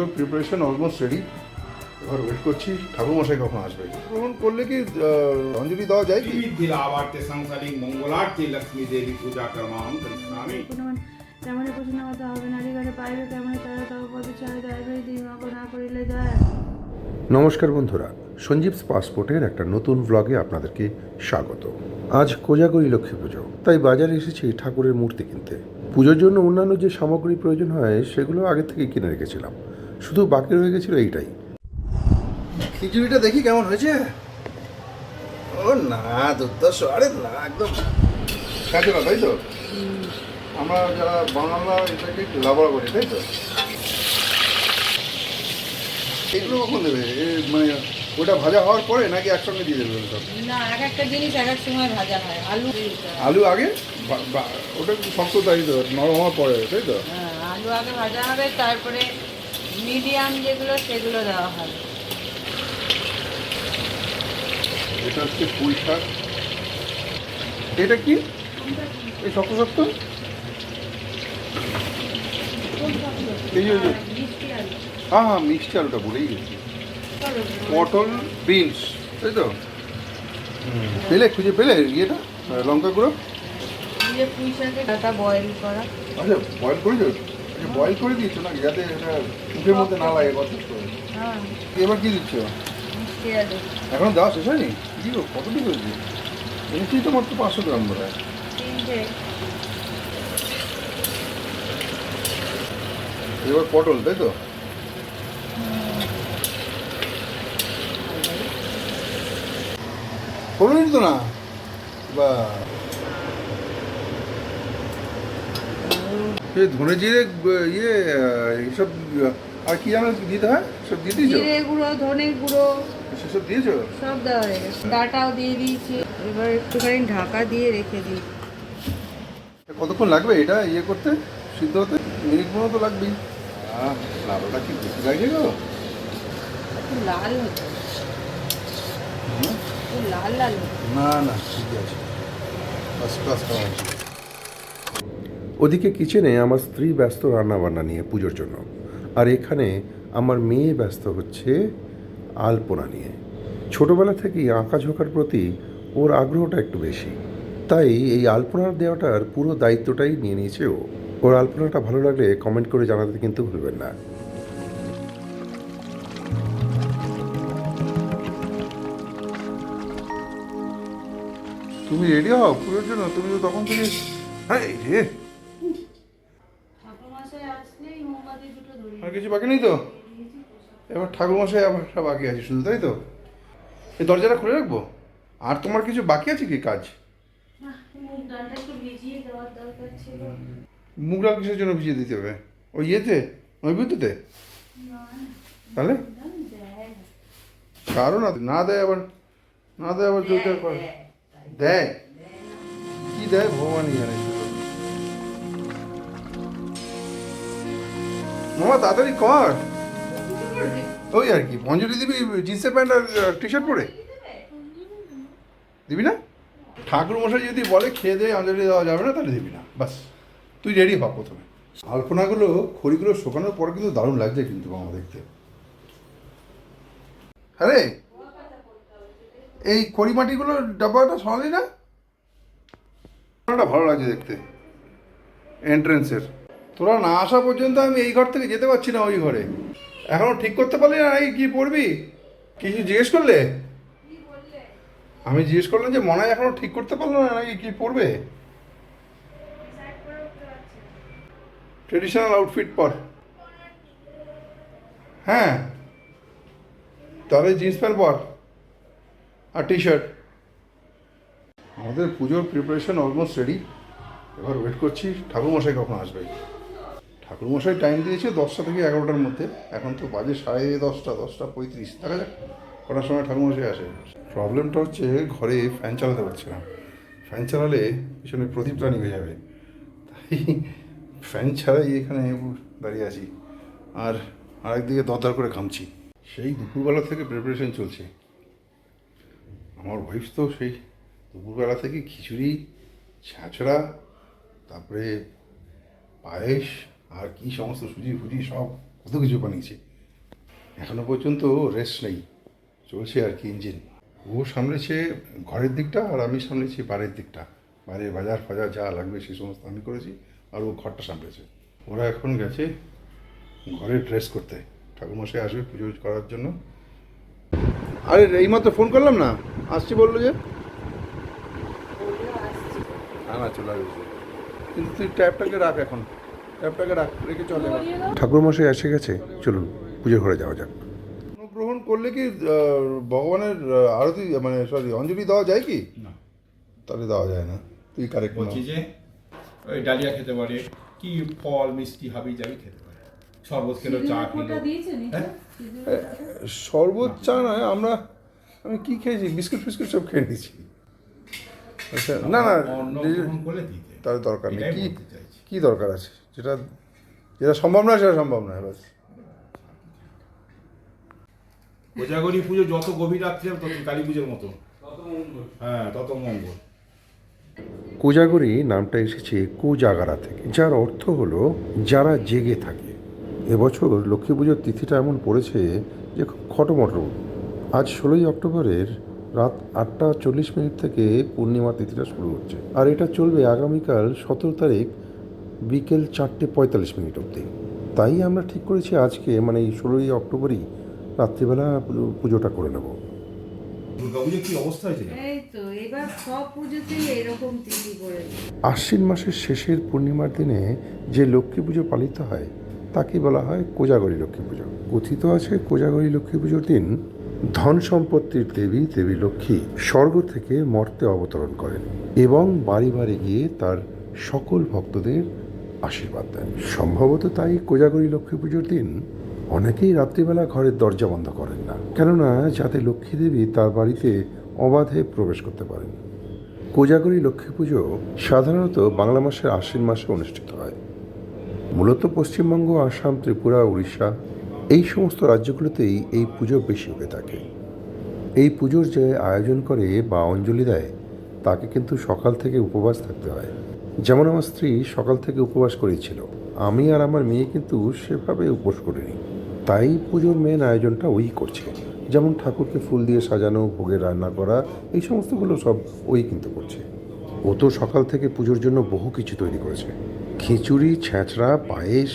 পুজোর preparation almost ready এবার wait করছি ঠাকুরমশাই কখন আসবে? গ্রহণ করলে কি অঞ্জলি দেওয়া যায় কি? দিলাবার্তে সাংসারিক লক্ষ্মী দেবী পূজা করমাম আমি যায়। নমস্কার বন্ধুরা সঞ্জীবস পাসপোর্টের একটা নতুন ব্লগে আপনাদেরকে স্বাগত। আজ কোজাগরি লক্ষ্মী পুজো তাই বাজারে এসেছি ঠাকুরের মূর্তি কিনতে। পুজোর জন্য অন্যান্য যে সামগ্রী প্রয়োজন হয় সেগুলো আগে থেকে কিনে রেখেছিলাম। শুধু বাকি রয়ে গেছিল এইটাই। খিচুড়িটা দেখি কেমন হয়েছে? ও না দুর্দশ আরে না একদম। কাঁচে না তাই তো? আমরা যারা বাংলা এটাকে একটু লাবড়া করি তাই তো? এগুলো কখন দেবে? মানে ওটা ভাজা হওয়ার পরে নাকি একসঙ্গে দিয়ে দেবে সব? না এক একটা জিনিস এক এক সময় ভাজা হয়। আলু আলু আগে? ওটা একটু শক্ত তাই তো নরম হওয়ার পরে তাই তো? হ্যাঁ, আলু আগে ভাজা হবে তারপরে মিডিয়াম যেগুলো সেগুলো দেওয়া হবে। এটা হচ্ছে পুঁই শাক। এটা কি? এই শক্ত শক্ত এই যে- হ্যাঁ হ্যাঁ মিষ্টি আলুটা বলেই গেছি। পটল বিনস তাই তো? পেলে খুঁজে পেলে ইয়েটা লঙ্কা গুঁড়ো? বয়েল করা। আচ্ছা বয়েল আচ্ছা বয়েল করে দিয়েছ নাকি? যাতে এটা মুখের মধ্যে না লাগে কথা হ্যাঁ। এবার কি দিচ্ছ? এখন দেওয়া শেষ হয়নি? কি গো কতটুকু হয়েছে? এমনি তো মাত্র পাঁচশো গ্রাম বোধ হয়। এবার পটল তাই তো? পটলই তো না? বা। ধনে জিরে ইয়ে এইসব আর কি যেন দিতে হয়? সব দিয়ে দিয়েছ? জিরে গুঁড়ো ধনে গুঁড়ো। সেসব দিয়েছ? সব দেওয়া হয়ে গেছে। ডাটাও দিয়ে দিয়েছি। এবার একটুখানি ঢাকা দিয়ে রেখে দিই। কতক্ষণ লাগবে এটা ইয়ে করতে? সিদ্ধ হতে? মিনিট পনেরো তো লাগবেই। লাউটা কি বেশি লাগছে গো? লাল লাল লাল না না ঠিক আছে। ফার্স্ট ক্লাস ওদিকে কিচেনে আমার স্ত্রী ব্যস্ত রান্নাবান্না নিয়ে পুজোর জন্য। আর এখানে আমার মেয়ে ব্যস্ত হচ্ছে আলপনা নিয়ে। ছোটবেলা থেকেই আঁকাঝোঁকার প্রতি ওর আগ্রহটা একটু বেশি। তাই এই আলপনার দেওয়াটার পুরো দায়িত্বটাই নিয়ে নিয়েছে ও। ওর আলপনাটা ভালো লাগলে কমেন্ট করে জানাতে কিন্তু ভুলবেন না। তুমি রেডি হও, পুজোর জন্য তুমি তো তখন থেকে হ্যাঁ নেই তো? এবার ঠাকুরমশাই সব বাকি আছে শুধু তাই তো? এই দরজাটা খুলে রাখব? আর তোমার কিছু বাকি আছে কি কাজ? মুখ ডাল কিসের জন্য ভিজিয়ে দিতে হবে? ওই ইয়েতে? নৈবেদ্যতে তাহলে? কারও না না দেয় আবার, না দেয় আবার দেয়? কি দেয়? ভগবানই জানে। মামা তাড়াতাড়ি কর। ওই আর কি অঞ্জলি দিবি জিন্সের প্যান্ট আর টি শার্ট পরে? দিবি না? ঠাকুর মশাই যদি বলে খেয়ে দিয়ে অঞ্জলি দেওয়া যাবে না তাহলে দিবি না। বাস তুই রেডি হ প্রথমে। আলপনাগুলো খড়িগুলো শুকানোর পরে কিন্তু দারুণ লাগছে কিন্তু মামা দেখতে। হ্যাঁ রে এই খড়িমাটিগুলো ডাব্বাটা সরালি না? ভালো লাগছে দেখতে এন্ট্রেন্সের তোরা না আসা পর্যন্ত আমি এই ঘর থেকে যেতে পারছি না ওই ঘরে। এখনও ঠিক করতে পারলি না নাকি? কি পড়বি? কিছু জিজ্ঞেস করলে? আমি জিজ্ঞেস করলাম যে মনে হয় এখনও ঠিক করতে পারল না নাকি? কি পড়বে? ট্রেডিশনাল আউটফিট পর। হ্যাঁ। তাহলে জিন্স প্যান্ট পর। আর টি শার্ট আমাদের পুজোর প্রিপারেশন অলমোস্ট রেডি এবার ওয়েট করছি, ঠাকুরমশাই কখন আসবে? ঠাকুরমশাই টাইম দিয়েছে দশটা থেকে এগারোটার মধ্যে। এখন তো বাজে সাড়ে দশটা দশটা পঁয়ত্রিশ। দেখা যাক, কটার সময় ঠাকুরমশাই আসে। প্রবলেমটা হচ্ছে ঘরে ফ্যান চালাতে পারছে না। ফ্যান চালালে পিছনে প্রদীপ প্রদীপটা নিভে যাবে। তাই ফ্যান ছাড়াই এখানে দাঁড়িয়ে আছি। আর আরেকদিকে দরদার করে ঘামছি। সেই দুপুরবেলা থেকে প্রিপারেশন চলছে। আমার ওয়াইফ তো সেই দুপুরবেলা থেকে খিচুড়ি ছ্যাঁচড়া তারপরে পায়েস আর কি সমস্ত সুজি ফুজি সব কত কিছু বানিয়েছি। এখনও পর্যন্ত রেস্ট নেই। চলছে আর কি ইঞ্জিন ও সামলেছে ঘরের দিকটা আর আমি সামলেছি বাড়ির দিকটা। বাইরের বাজার ফাজার যা লাগবে সেই সমস্ত আমি করেছি আর ও ঘরটা সামলেছে। ওরা এখন গেছে ঘরে ড্রেস করতে। ঠাকুরমশাই আসবে পুজো করার জন্য। আরে এইমাত্র ফোন করলাম না? আসছি বলল যে। না না চলে আসবে। কিন্তু তুই ট্যাপটাকে রাখ এখন? ট্যাপটাকে রাখ রেখে চলে ঠাকুরমশাই এসে গেছে চলুন পুজোর ঘরে যাওয়া যাক। গ্রহণ করলে কি ভগবানের আরতি মানে সরি অঞ্জলি দেওয়া যায় কি? না। তাহলে দেওয়া যায় না তুই কারেক্ট বলছি যে ওই ডালিয়া খেতে পারে কি ফল মিষ্টি হাবি যাবি খেতে পারে। শরবত খেলো চা খেলো। হ্যাঁ? শরবত চা নয় আমরা আমি কি খেয়েছি? বিস্কুট ফিস্কুট সব খেয়ে নিয়েছি। আচ্ছা না না অন্ন গ্রহণ করলে দিতে। তার দরকার নেই। কি চাইছি। কি দরকার আছে? যেটা যেটা সম্ভব নয় সেটা সম্ভব নয় বাস কোজাগরি পুজো যত গভীর রাত্রে হবে তত কালী পুজোর মতো। হ্যাঁ তত মঙ্গল। কোজাগরি নামটা এসেছে কোজাগারা থেকে। যার অর্থ হলো যারা জেগে থাকে। এবছর লক্ষ্মী পুজোর তিথিটা এমন পড়েছে যে খুব খটোমটো আজ ষোলোই অক্টোবরের রাত আটটা চল্লিশ মিনিট থেকে পূর্ণিমা তিথিটা শুরু হচ্ছে। আর এটা চলবে আগামীকাল সতেরো তারিখ বিকেল চারটে পঁয়তাল্লিশ মিনিট অবধি। তাই আমরা ঠিক করেছি আজকে মানে এই ষোলোই অক্টোবরই রাত্রিবেলা পুজোটা করে নেব। দুর্গা পুজো কি অবস্থা হয়েছে? এই তো এবার সব পুজোতেই এরকম তিথি করেছে আশ্বিন মাসের শেষের পূর্ণিমার দিনে যে লক্ষ্মী পুজো পালিত হয় তাকে বলা হয় কোজাগরী লক্ষ্মী পুজো। কথিত আছে কোজাগরী লক্ষ্মী পুজোর দিন ধন সম্পত্তির দেবী দেবী লক্ষ্মী স্বর্গ থেকে মর্তে অবতরণ করেন এবং বাড়ি বাড়ি গিয়ে তার সকল ভক্তদের আশীর্বাদ দেন। সম্ভবত তাই কোজাগরী লক্ষ্মী পুজোর দিন অনেকেই রাত্রিবেলা ঘরের দরজা বন্ধ করেন না, কেননা যাতে লক্ষ্মী দেবী তার বাড়িতে অবাধে প্রবেশ করতে পারেন। কোজাগরী লক্ষ্মী পুজো সাধারণত বাংলা মাসের আশ্বিন মাসে অনুষ্ঠিত হয়। মূলত পশ্চিমবঙ্গ, আসাম, ত্রিপুরা, উড়িষ্যা এই সমস্ত রাজ্যগুলোতেই এই পুজো বেশি হয়ে থাকে। এই পুজোর যে আয়োজন করে বা অঞ্জলি দেয়, তাকে কিন্তু সকাল থেকে উপবাস থাকতে হয়। যেমন আমার স্ত্রী সকাল থেকে উপবাস করেছিল, আমি আর আমার মেয়ে কিন্তু সেভাবে উপোস করিনি। তাই পুজোর মেন আয়োজনটা ওই করছে। যেমন ঠাকুরকে ফুল দিয়ে সাজানো ভোগের রান্না করা, এই সমস্তগুলো সব ওই কিন্তু করছে। ও তো সকাল থেকে পুজোর জন্য বহু কিছু তৈরি করেছে। খিচুড়ি, ছ্যাঁচড়া, পায়েস,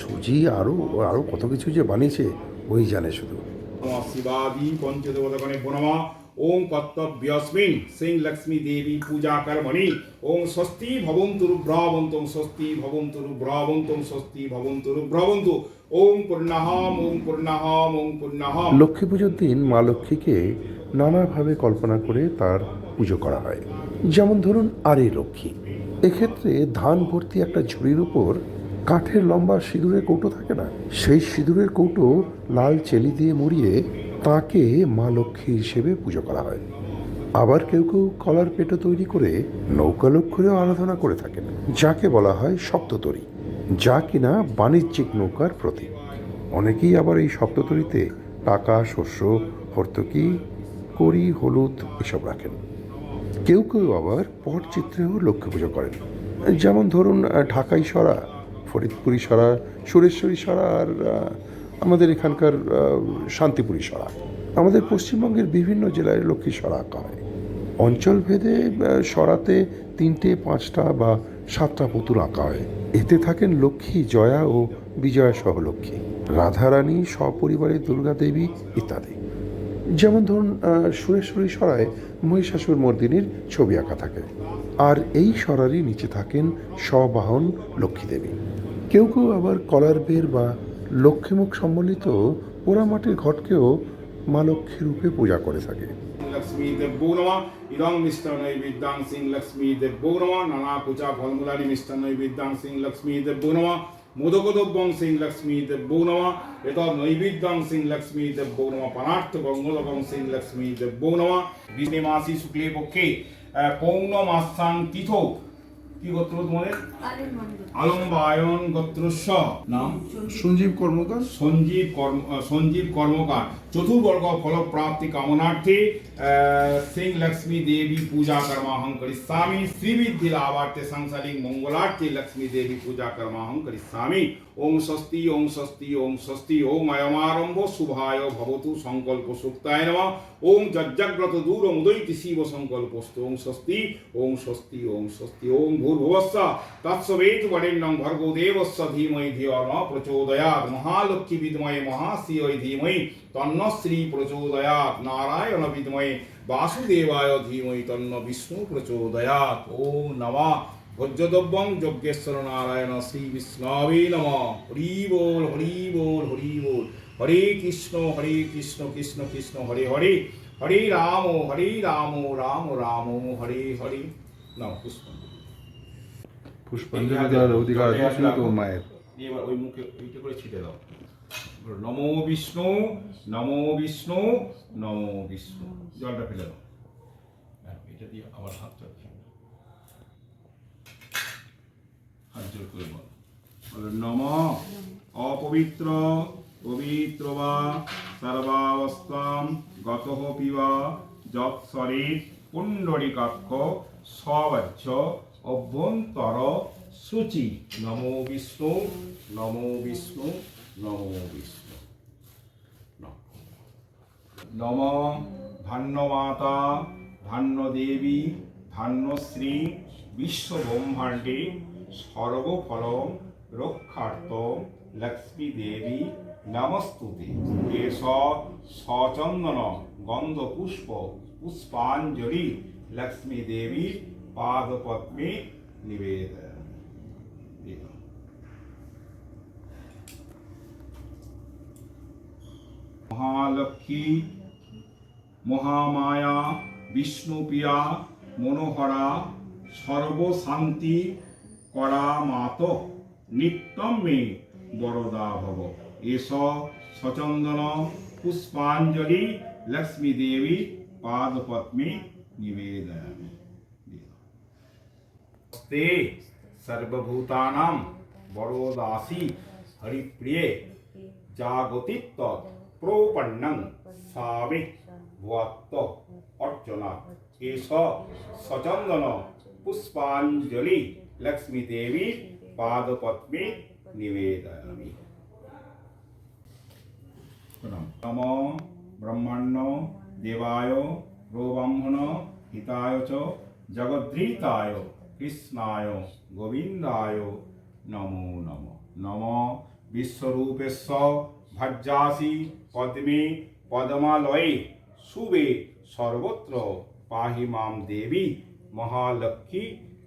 সুজি আরও আরও কত কিছু যে বানিয়েছে, ওই জানে শুধু। নমঃ শিবাদি পঞ্চদেবতাগণে নমঃ ওম কর্তব্যস্মিন সিং লক্ষ্মী দেবী পূজা কর্মণি ওম স্বস্তি ভবন্তু রুব্রাবন্তম স্বস্তি ভবন্তু রুব্রাবন্তম স্বস্তি ভবন্তু রুব্রাবন্তু ওম পূর্ণাহম ওম পূর্ণাহম ওম পূর্ণাহম লক্ষ্মী পুজোর দিন মা লক্ষ্মীকে নানাভাবে কল্পনা করে তার পুজো করা হয়। যেমন ধরুন আরে লক্ষ্মী। এক্ষেত্রে ধান ভর্তি একটা ঝুড়ির উপর কাঠের লম্বা সিঁদুরের কৌটো থাকে না? সেই সিঁদুরের কৌটো লাল চেলি দিয়ে মুড়িয়ে তাকে মা লক্ষ্মী হিসেবে পুজো করা হয়। আবার কেউ কেউ কলার পেটো তৈরি করে নৌকা লক্ষ্মীরও আরাধনা করে থাকেন, যাকে বলা হয় সপ্ততরী, যা কিনা বাণিজ্যিক নৌকার প্রতীক। অনেকেই আবার এই সপ্ততরীতে টাকা, শস্য হর্তকি করি হলুদ এসব রাখেন। কেউ কেউ আবার পটচিত্রেও লক্ষ্মী পুজো করেন। যেমন ধরুন ঢাকাই সরা ফরিদপুরি সরা সুরেশ্বরী সরা আর আমাদের এখানকার শান্তিপুরি সরা আমাদের পশ্চিমবঙ্গের বিভিন্ন জেলায় লক্ষ্মী সরা হয় অঞ্চলভেদে সরাতে তিনটে, পাঁচটা বা সাতটা পুতুল আঁকা হয়। এতে থাকেন লক্ষ্মী, জয়া ও বিজয়া সহ লক্ষ্মী। রাধারানী, সপরিবারে, দুর্গা দেবী ইত্যাদি। যেমন ধরুন সুরেশ্বরী সরায় মহিষাসুর মর্দিনীর ছবি আঁকা থাকে। আর এই সরারই নিচে থাকেন সবাহন লক্ষ্মী দেবী। কেউ কেউ আবার কলার বের বা লক্ষ্মীমুখ সম্বলিত পোড়া পোড়ামাটির ঘটকেও মা লক্ষ্মী রূপে পূজা করে থাকে। লক্ষ্মী সিং লক্ষ্মী নমঃ। নানা পূজা সিং লক্ষ্মী সিং লক্ষ্মী নমঃ। এত নৈবেদ্যাং লক্ষ্মী সিং লক্ষ্মী তিথৌ কি গোত্র তোমাদের? আলম্বায়ন গোত্র নাম? সঞ্জীব। কর্মকার? সঞ্জীব কর্ম সঞ্জীব কর্মকার। চতুর্বর্গ ফল প্রাপ্তি কামনার্থে আহ, সিং লক্ষ্মী দেবী পূজা কর্মাহং করিষ্যামি শ্রীবিদ্ধি লাভার্থে সংসারিং মঙ্গলার্থে লক্ষ্মী দেবী পূজা কর্মাহং করিষ্যামি ওং স্বস্তি ওং স্বস্তি ওং স্বস্তি ওং অয়মারম্ভ শুভায় ভবতু সংকল্প সুক্তায় নম ওং যজ্জাগ্রত দূর মুদৈতি শিব সংকল্পস্তু ওং স্বস্তি ওং স্বস্তি ওং স্বস্তি ওং ভূর্ভুবস্স তৎসবেতু বরেণ্যং ভর্গো দেবস্য ধীমহি ধিয়ো ন প্রচোদয়াৎ মহালক্ষ্মী বিদ্ময়ে মহাশ্রিয় ধীমহি তন্ন শ্রী প্রচোদয়াৎ নারায়ণ বিদ্ময়ে বাসুদেবায় ধীমহি তন্ন বিষ্ণু প্রচোদয়াৎ ও নমঃ। ভোজ্যদ্রব্যং যজ্ঞেশ্বর নারায়ণ শ্রী বিষ্ণবে নম। হরি বল হরি বল হরি বল। হরে কৃষ্ণ হরে কৃষ্ণ কৃষ্ণ কৃষ্ণ হরে হরে। হরে রাম হরে রাম রাম রাম হরে হরে। না পুষ্পাঞ্জলি। পুষ্পাঞ্জলি অধিকার মায়ের। এবার ওই মুখে ওইটা করে ছিটে দাও। নমো বিষ্ণু নমো বিষ্ণু নমো বিষ্ণু। জলটা ফেলে দাও। এটা দিয়ে আবার হাতটা হাত জোর করে বল। নম অপবিত্র, পবিত্র বা সর্বাবস্থাম গত পিবা যৎসরে পুণ্ডরিকাক্ষ সবাচ্য অভ্যন্তর, সূচি। নমো বিষ্ণু নমো বিষ্ণু। নমো বিষ্ণু নম। ধান্যমাতা ধান্যদেবী ধান্যশ্রী বিশ্বব্রহ্মাণ্ডে সর্বফল রক্ষার্থ লক্ষ্মী দেবী নমস্তুতে এস সচন্দন গন্ধ পুষ্প পুষ্পাঞ্জলি লক্ষ্মী দেবী পাদপদ্মে নিবেদন মহালক্ষ্মী মহামায়া বিষ্ণুপ্রিয়া মনোহরা সর্বশান্তি করা মাত নিত্যম মে বরদা ভব এস সচন্দন পুষ্পাঞ্জলি লক্ষ্মী দেবী পাদপদ্মে নিবেদয়ামি তে সর্বভূতানাং বরদাসি হরিপ্রিয়ে জাগতিত্ব প্রপন্নং সামে ভুয়াত্ত অর্চনা এস সচন্দন পুষ্পাঞ্জলি লক্ষ্মী দেবী পাদপদ্মে নিবেদয়ামি নম ব্রহ্মাণ্য দেবায় প্রব্রহ্মণ হিতায় চ জগদ্রীতায় কৃষ্ণায় গোবিন্দায় নমো নম নম বিশ্বরূপেশ্ব ভজ্জাসি পদ্মে পদ্মালয়ে শুভে সর্বত্র পাহি মাম দেবী মহালক্ষ্মী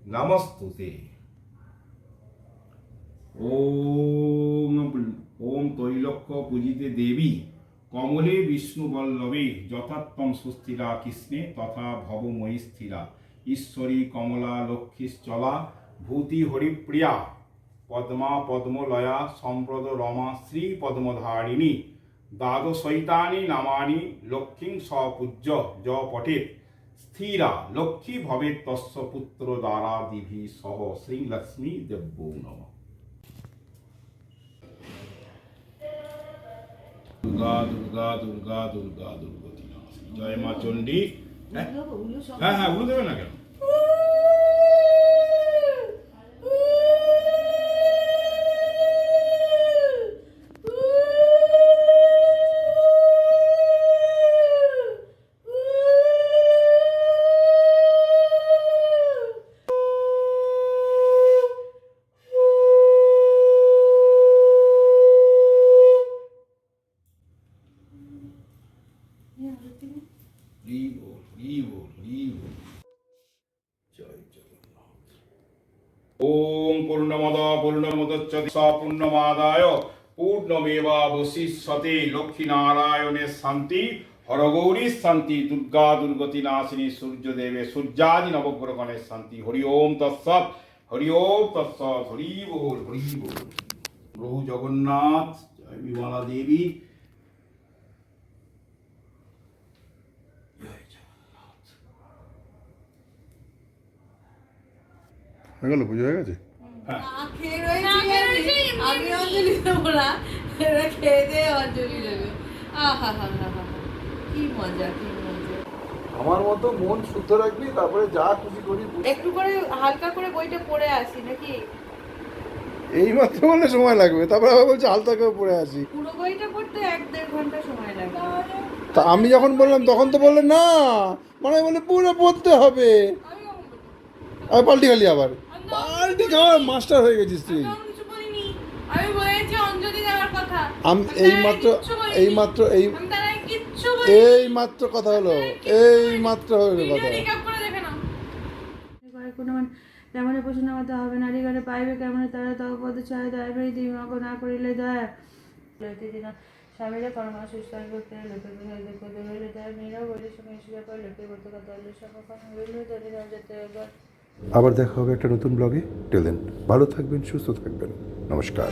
নমস্তুতে। ওম ওম তৈলক্ষ পূজিতে দেবী, কমলে বিষ্ণু বল্লভে যথাত্তম সুস্থিরা কৃষ্ণে তথা ভবময়ী স্থিরা ঈশ্বরী কমলা লক্ষ্মীশ্চলা ভূতি হরিপ্রিয়া। পদ্মা পদ্মলয়া, সম্প্রদ রমা শ্রী পদ্মধারিণী। দ্বাদশৈতানি নামানি লক্ষ্মীং সপূজ্য য পঠেত। স্থিরা লক্ষ্মী ভবে তস্য পুত্র দ্বারা দিভি সহ শ্রীলক্ষ্মী দেব্য নম। দুর্গা দুর্গা দুর্গা দুর্গা দুর্গতি জয় মা চণ্ডী। হ্যাঁ হ্যাঁ হ্যাঁ উলু দেবে না কেন? পূর্ণমাদায় পূর্ণমেবাবশিষ্যতে লক্ষ্মীনারায়ণের শান্তি হরগৌরীর শান্তি দুর্গা দুর্গতি নাশিনী সূর্যদেবে সূর্যাদি নবগ্রহণের শান্তি হরি ওম তৎসৎ হরি ওম তৎসৎ হরি বল হরি বল প্রভু জগন্নাথ জয় বিমলা দেবী হয়ে গেল, পুজো হয়ে গেছে? খেয়ে রয়েছি আমি অঞ্জলি দেবো না এরা খেয়ে দিয়ে অঞ্জলি দেবে আহা হা হা হা কি মজা কি মজা আমার মতো মন শুদ্ধ রাখবি তারপরে যা খুশি করি একটু করে হালকা করে বইটা পড়ে আসি নাকি? এই মাত্র বললে সময় লাগবে তারপরে আবার বলছে হালতা করে পড়ে আসি। পুরো বইটা পড়তে এক দেড় ঘণ্টা সময় লাগে। তা আমি যখন বললাম তখন তো বললে না মানে বলে পুরো পড়তে হবে। আর পাল্টি খালি আবার। পাল্টি খাওয়ার মাস্টার হয়ে গেছিস তুই। আমি কিছু বলিনি। আমি বলেছি অঞ্জলি দেওয়ার কথা। আমি আমি এই তার মাত্র এই মাত্র এই এই মাত্র কথা হলো। এই মাত্র হলো কথা। মান তেমন প্রশ্ন নামাতে হবে নারী ঘরে পাইবে কেমন? তারা তব পদ চায় দয়াবাই দিমাগ না করিলে দয়া। লইতে দিন স্বামীরা কর্মা সুস্থ করতে লোকের বিহারে করতে হইলে তার মেয়েরাও বলে সময় সুযোগ করে লোকের করতে কথা হলে সকল হইলে তাদের যেতে একবার আবার দেখা হবে একটা নতুন ব্লগে। টেলেন ভালো থাকবেন সুস্থ থাকবেন। নমস্কার।